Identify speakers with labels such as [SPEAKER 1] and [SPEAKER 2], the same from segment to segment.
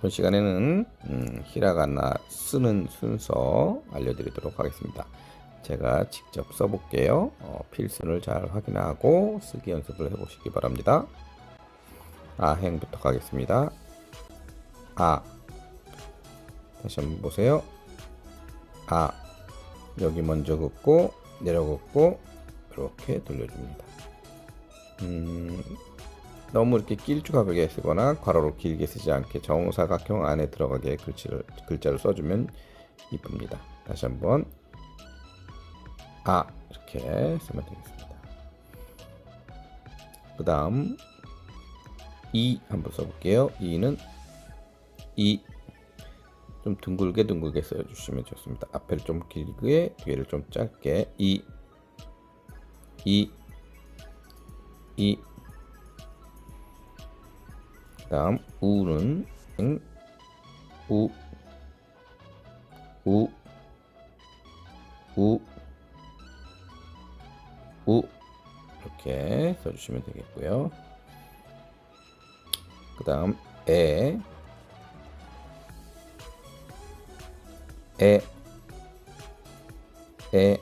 [SPEAKER 1] 이번 시간에는 음, 히라가나 쓰는 순서 알려드리도록 하겠습니다. 제가 직접 써볼게요. 어, 필수를 잘 확인하고 쓰기 연습을 해보시기 바랍니다. 아행부터 가겠습니다. 아 다시 한번 보세요. 아 여기 먼저 긋고 내려 긋고 이렇게 돌려줍니다. 음, 너무 이렇게 길쭉하게 쓰거나 괄호로 길게 쓰지 않게 정사각형 안에 들어가게 글자를, 글자를 써주면 이쁩니다. 다시 한번 아 이렇게 쓰면 되겠습니다. 그 다음 이 한번 써볼게요. 이는 이 좀 둥글게 둥글게 써주시면 좋습니다. 앞에를 좀 길게 뒤에를 좀 짧게 이 이, 이, 다음 우는 응, 우, 우, 우, 우 이렇게 써주시면 되겠고요. 그 다음 에, 에, 에,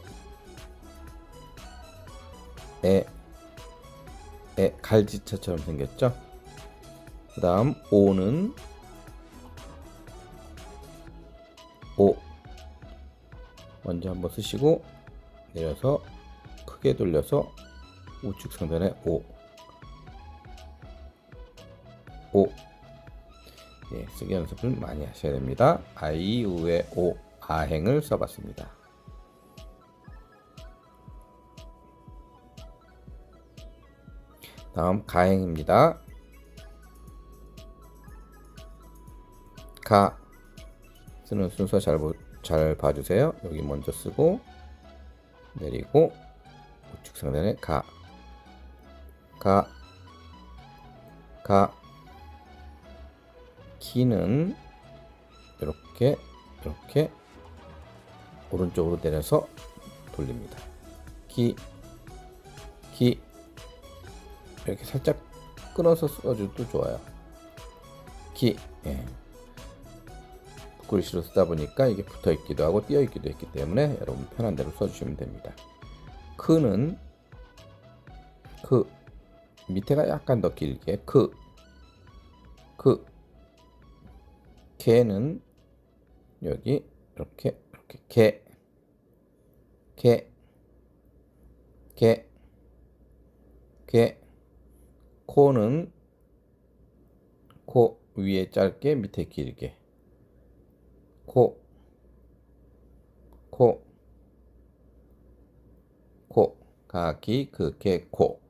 [SPEAKER 1] 에, 에 갈지처처럼 생겼죠? 그 다음 오는 오 먼저 한번 쓰시고 내려서 크게 돌려서 우측 상단에 오 오. 예, 쓰기 연습을 많이 하셔야 됩니다. 아이우의 오 아행을 써봤습니다. 다음 가행입니다. 가 쓰는 순서 잘, 보, 잘 봐주세요. 여기 먼저 쓰고 내리고 우측 상단에 가, 가, 가. 키는 이렇게 이렇게 오른쪽으로 내려서 돌립니다. 키, 키. 이렇게 살짝 끊어서 써줘도 좋아요. 키, 예. 글씨로 쓰다 보니까 이게 붙어 있기도 하고 띄어 있기도 했기 때문에 여러분 편한 대로 써주시면 됩니다. 크는 크. 밑에가 약간 더 길게 크, 크, 개는 여기 이렇게 이렇게 개, 개, 개, 개, 코는 코 위에 짧게 밑에 길게 코, 코, 코, 가기, 그게 코.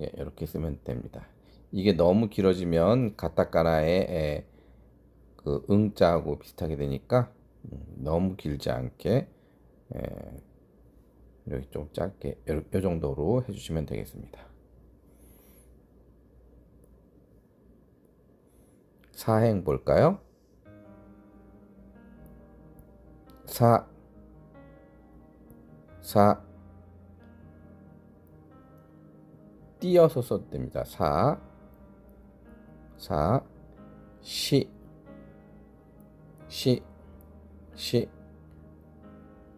[SPEAKER 1] 예, 이렇게 쓰면 됩니다. 이게 너무 길어지면 가타카나의 그 응자하고 비슷하게 되니까 음, 너무 길지 않게 예, 이렇게 좀 짧게 이 정도로 해주시면 되겠습니다. 사행 볼까요? 사, 사, 띄어서 써도 됩니다. 사, 사, 시, 시, 시,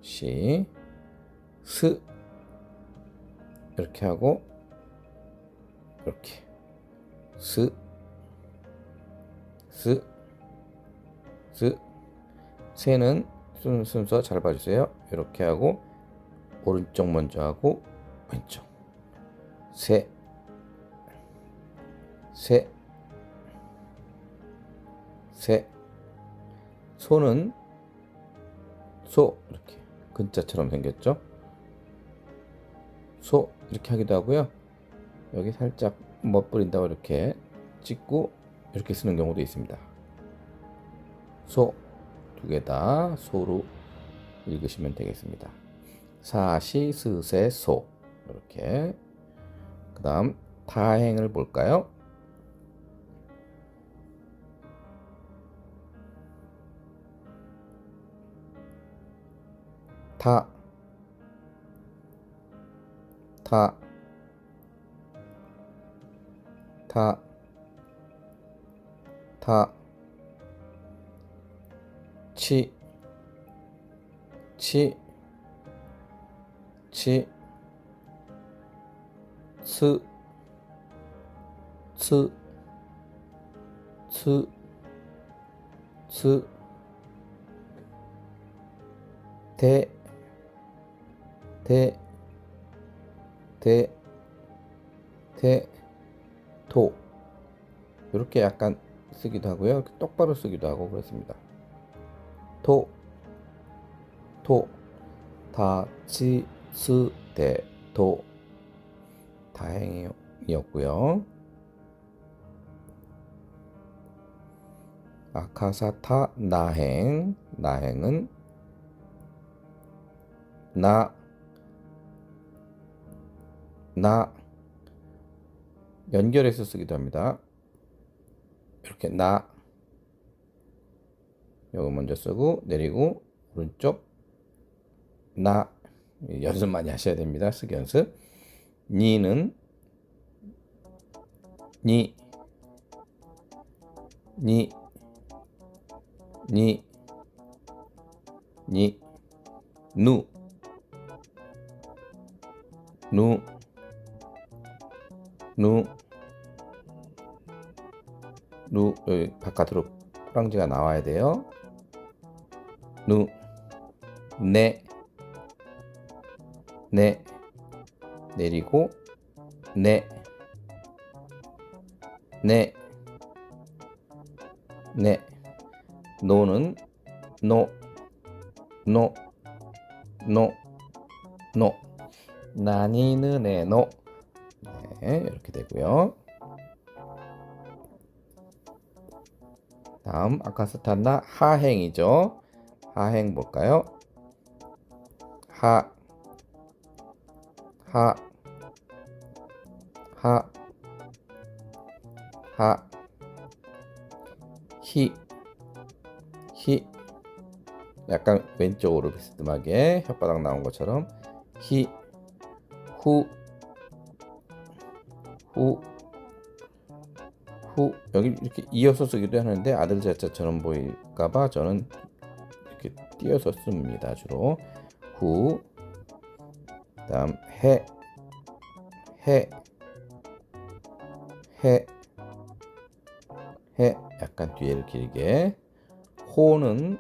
[SPEAKER 1] 시, 스, 이렇게 하고, 이렇게, 스, 스, 스, 세는 순, 순서 잘 봐주세요. 이렇게 하고 오른쪽 먼저 하고 왼쪽 세, 세, 세. 소는 소 이렇게 근자처럼 생겼죠. 소 이렇게 하기도 하고요. 여기 살짝 멋부린다고 이렇게 찍고 이렇게 쓰는 경우도 있습니다. 소 두 개 다 소로 읽으시면 되겠습니다. 사시 스세 소. 이렇게. 그 다음 타행을 볼까요? 타, 타, 타, 타, 치, 치, 치, 츠, 츠, 츠, 츠, 대, 대, 대, 대, 도. 이렇게 약간 쓰기도 하고요. 똑바로 쓰기도 하고 그렇습니다. 토, 토, 다, 치, 스, 대, 도. 다행이었고요. 아카사타 나행, 나행은 나, 나, 연결해서 쓰기도 합니다. 이렇게 나, 요거 먼저 쓰고 내리고 오른쪽 나. 연습 많이 하셔야 됩니다. 쓰기 연습. 니는 니, 니, 니, 니, 누, 누, 누, 누, 여기 바깥으로 호랑지가 나와야 돼요. 누, 네, 네, 내리고, 네, 네, 네, 노는, 노, 노, 노, 노, 나니는 네, 노. 네, 이렇게 되고요. 다음 아카스탄나 하행이죠. 하행 볼까요? 하, 하, 하, 하, 히, 히, 약간 왼쪽으로 비스듬하게 혓바닥 나온 것처럼 히, 후, 후, 후 여기 이렇게 이어서 쓰기도 하는데 아들 자자처럼 보일까봐 저는 이렇게 띄어서 씁니다 주로 후 다음 해, 해, 해, 해 약간 뒤에를 길게 호는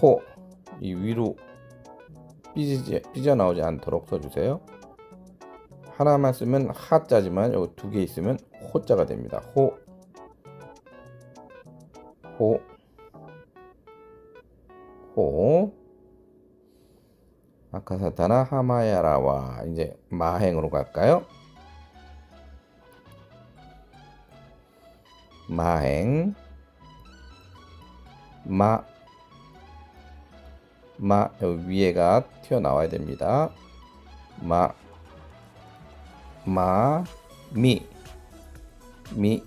[SPEAKER 1] 호이 위로 삐지지 삐져 나오지 않도록 써주세요. 하나만 쓰면 하자지만 여기 두 개 있으면 호자가 됩니다. 호, 호, 호. 아카사타나 하마야라와 이제 마행으로 갈까요? 마행, 마, 마 여기 위에가 튀어나와야 됩니다. 마, 마, 미, 미,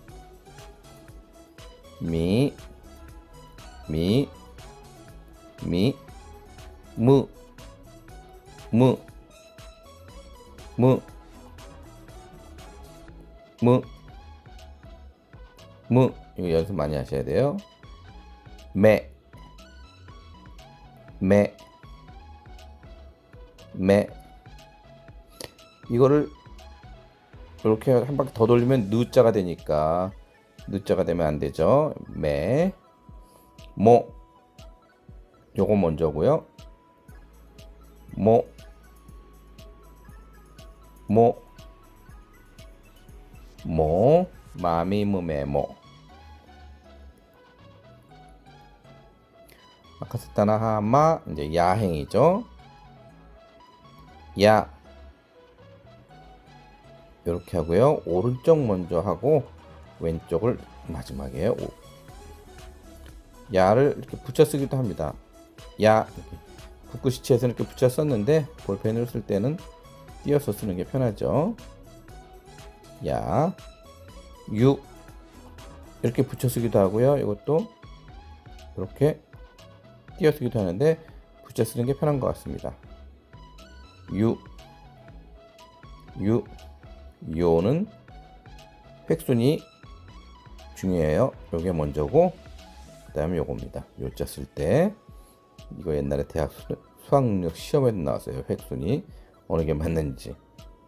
[SPEAKER 1] 미, 미, 미, 무, 무, 무, 무, 무, 이거 연습 많이 하셔야 돼요. 매, 매, 매, 이거를 이렇게 한 바퀴 더 돌리면 누자가 되니까 누자가 되면 안 되죠. 매, 모, 요거 먼저고요. 모, 모, 모, 마미 무메 모. 아카스타나 하마 이제 야행이죠. 야 이렇게 하고요. 오른쪽 먼저 하고 왼쪽을 마지막에 오. 야를 이렇게 붙여 쓰기도 합니다. 야 이렇게 북구 시체에서 이렇게 붙여 썼는데 볼펜으로 쓸 때는 띄어서 쓰는 게 편하죠. 야, 유 이렇게 붙여 쓰기도 하고요. 이것도 이렇게 띄어 쓰기도 하는데 붙여 쓰는 게 편한 것 같습니다. 유, 유, 요는 획순이 중요해요. 요게 먼저고 그 다음에 요겁니다. 요자 쓸 때 이거 옛날에 대학 수, 수학능력 시험에도 나왔어요. 획순이 어느 게 맞는지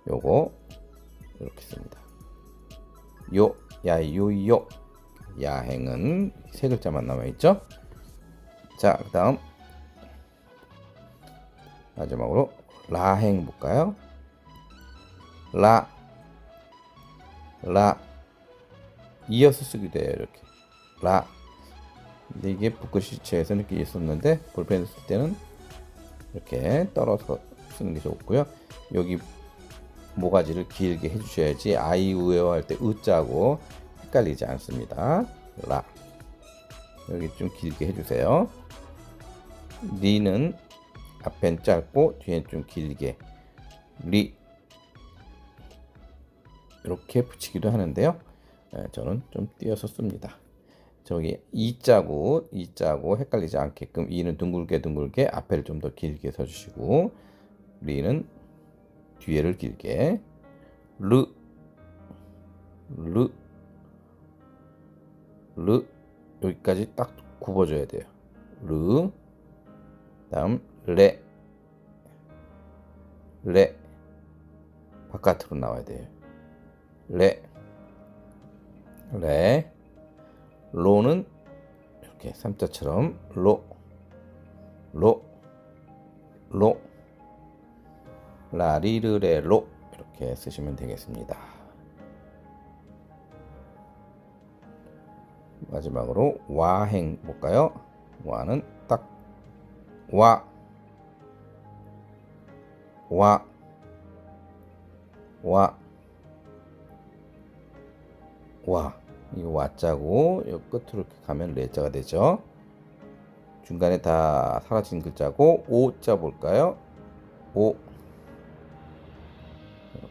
[SPEAKER 1] 요거 이렇게 씁니다. 요, 야, 요, 요. 야행은 세 글자만 남아 있죠. 자, 그 다음 마지막으로 라행 볼까요? 라, 라 이어서 쓰기도 해요 이렇게 라. 근데 이게 북글씨체에서는 이렇게 있었는데 볼펜 쓸 때는 이렇게 떨어서 쓰는 게 좋고요. 여기 모가지를 길게 해주셔야지 아이우에어 할 때 으자고 헷갈리지 않습니다. 라 여기 좀 길게 해주세요. 리는 앞엔 짧고 뒤엔 좀 길게 리 이렇게 붙이기도 하는데요. 예, 저는 좀 띄어서 씁니다. 저기 이자고 이자고 헷갈리지 않게끔 이는 둥글게 둥글게 앞에를 좀 더 길게 써주시고 리는 뒤에를 길게 르, 르, 르 여기까지 딱 굽어줘야 돼요. 르, 다음 레, 레 바깥으로 나와야 돼요. 레, 레, 로는 이렇게 삼자처럼 로, 로, 로, 라리르레 로. 이렇게 쓰시면 되겠습니다. 마지막으로 와행 볼까요? 와는 딱. 와, 와, 와, 와. 이 와자고 요 끝으로 이렇게 가면 레자가 되죠. 중간에 다 사라진 글자고 오자 볼까요? 오 이렇게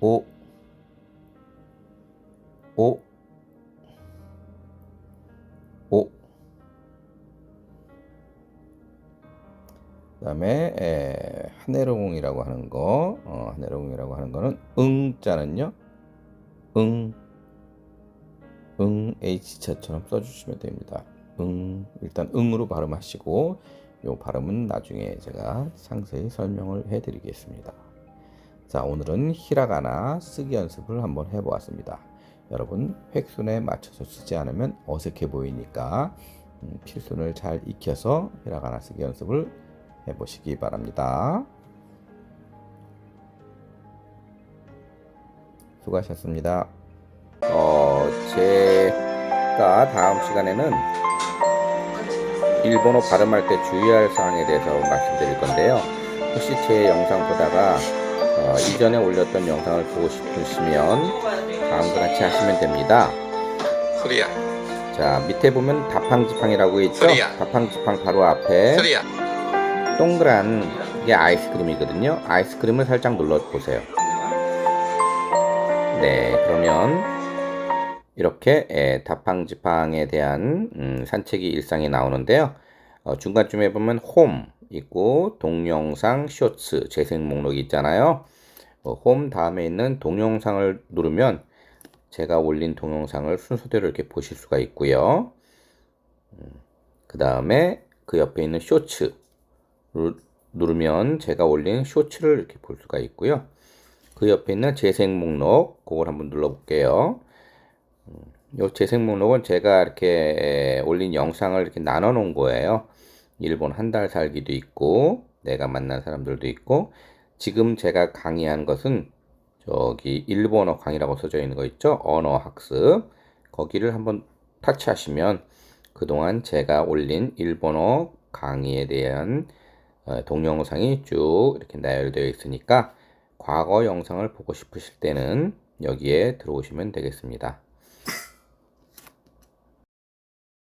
[SPEAKER 1] 오 오, 오. 그 다음에 에, 하네로공이라고 하는 거, 어, 하네로공이라고 하는 거는 응자는요, 응, 응 H자처럼 써주시면 됩니다. 응 일단 응으로 발음하시고 요 발음은 나중에 제가 상세히 설명을 해드리겠습니다. 자 오늘은 히라가나 쓰기 연습을 한번 해보았습니다. 여러분 획순에 맞춰서 쓰지 않으면 어색해 보이니까 음, 필순을 잘 익혀서 히라가나 쓰기 연습을 해보시기 바랍니다. 수고하셨습니다. 어, 제가 다음 시간에는 일본어 발음할 때 주의할 사항에 대해서 말씀드릴 건데요. 혹시 제 영상 보다가 어, 이전에 올렸던 영상을 보고 싶으시면 다음과 같이 하시면 됩니다.
[SPEAKER 2] 소리야
[SPEAKER 1] 자, 밑에 보면 다팡지팡이라고 있죠?
[SPEAKER 2] 소리야.
[SPEAKER 1] 다팡지팡 바로 앞에
[SPEAKER 2] 소리야
[SPEAKER 1] 동그란 게 아이스크림이거든요. 아이스크림을 살짝 눌러 보세요. 네, 그러면 이렇게 에, 다팡지팡에 대한 음, 산책이 일상이 나오는데요. 어, 중간쯤에 보면 홈 있고 동영상 쇼츠 재생 목록이 있잖아요. 어, 홈 다음에 있는 동영상을 누르면 제가 올린 동영상을 순서대로 이렇게 보실 수가 있고요. 그 다음에 그 옆에 있는 쇼츠 를 누르면 제가 올린 쇼츠를 이렇게 볼 수가 있고요. 그 옆에 있는 재생 목록 그걸 한번 눌러볼게요. 이 재생 목록은 제가 이렇게 올린 영상을 이렇게 나눠 놓은 거예요. 일본 한 달 살기도 있고 내가 만난 사람들도 있고 지금 제가 강의한 것은 저기 일본어 강의라고 써져 있는 거 있죠? 언어 학습 거기를 한번 타치하시면 그동안 제가 올린 일본어 강의에 대한 어, 동영상이 쭉 이렇게 나열되어 있으니까 과거 영상을 보고 싶으실 때는 여기에 들어오시면 되겠습니다.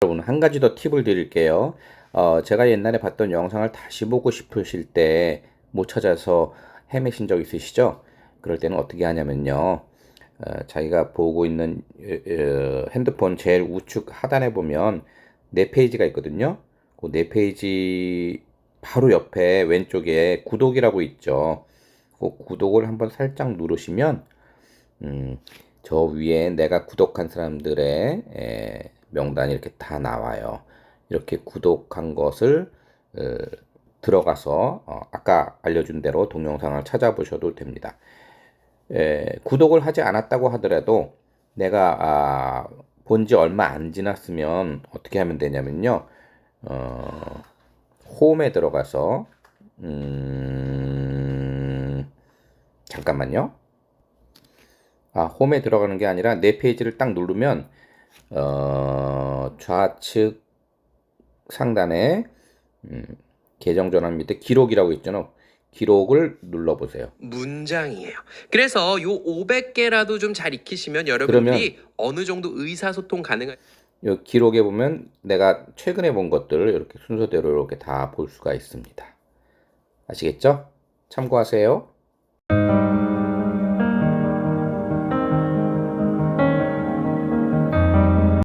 [SPEAKER 1] 여러분 한 가지 더 팁을 드릴게요. 어, 제가 옛날에 봤던 영상을 다시 보고 싶으실 때 못 찾아서 헤매신 적 있으시죠? 그럴 때는 어떻게 하냐면요. 어, 자기가 보고 있는 어, 핸드폰 제일 우측 하단에 보면 네 페이지가 있거든요. 그 네 페이지 바로 옆에 왼쪽에 구독이라고 있죠. 그 구독을 한번 살짝 누르시면 음, 저 위에 내가 구독한 사람들의 에, 명단이 이렇게 다 나와요. 이렇게 구독한 것을 어, 들어가서 어, 아까 알려준 대로 동영상을 찾아보셔도 됩니다. 에, 구독을 하지 않았다고 하더라도 내가 아, 본지 얼마 안 지났으면 어떻게 하면 되냐면요. 어, 홈에 들어가서 음, 잠깐만요. 아, 홈에 들어가는 게 아니라 내 페이지를 딱 누르면 어, 좌측 상단에 음, 계정 전환 밑에 기록이라고 있잖아요. 기록을 눌러보세요.
[SPEAKER 2] 문장이에요. 그래서 요 500개라도 좀 잘 익히시면 여러분들이 어느 정도 의사소통 가능한
[SPEAKER 1] 이 기록에 보면 내가 최근에 본 것들을 이렇게 순서대로 이렇게 다 볼 수가 있습니다. 아시겠죠? 참고하세요.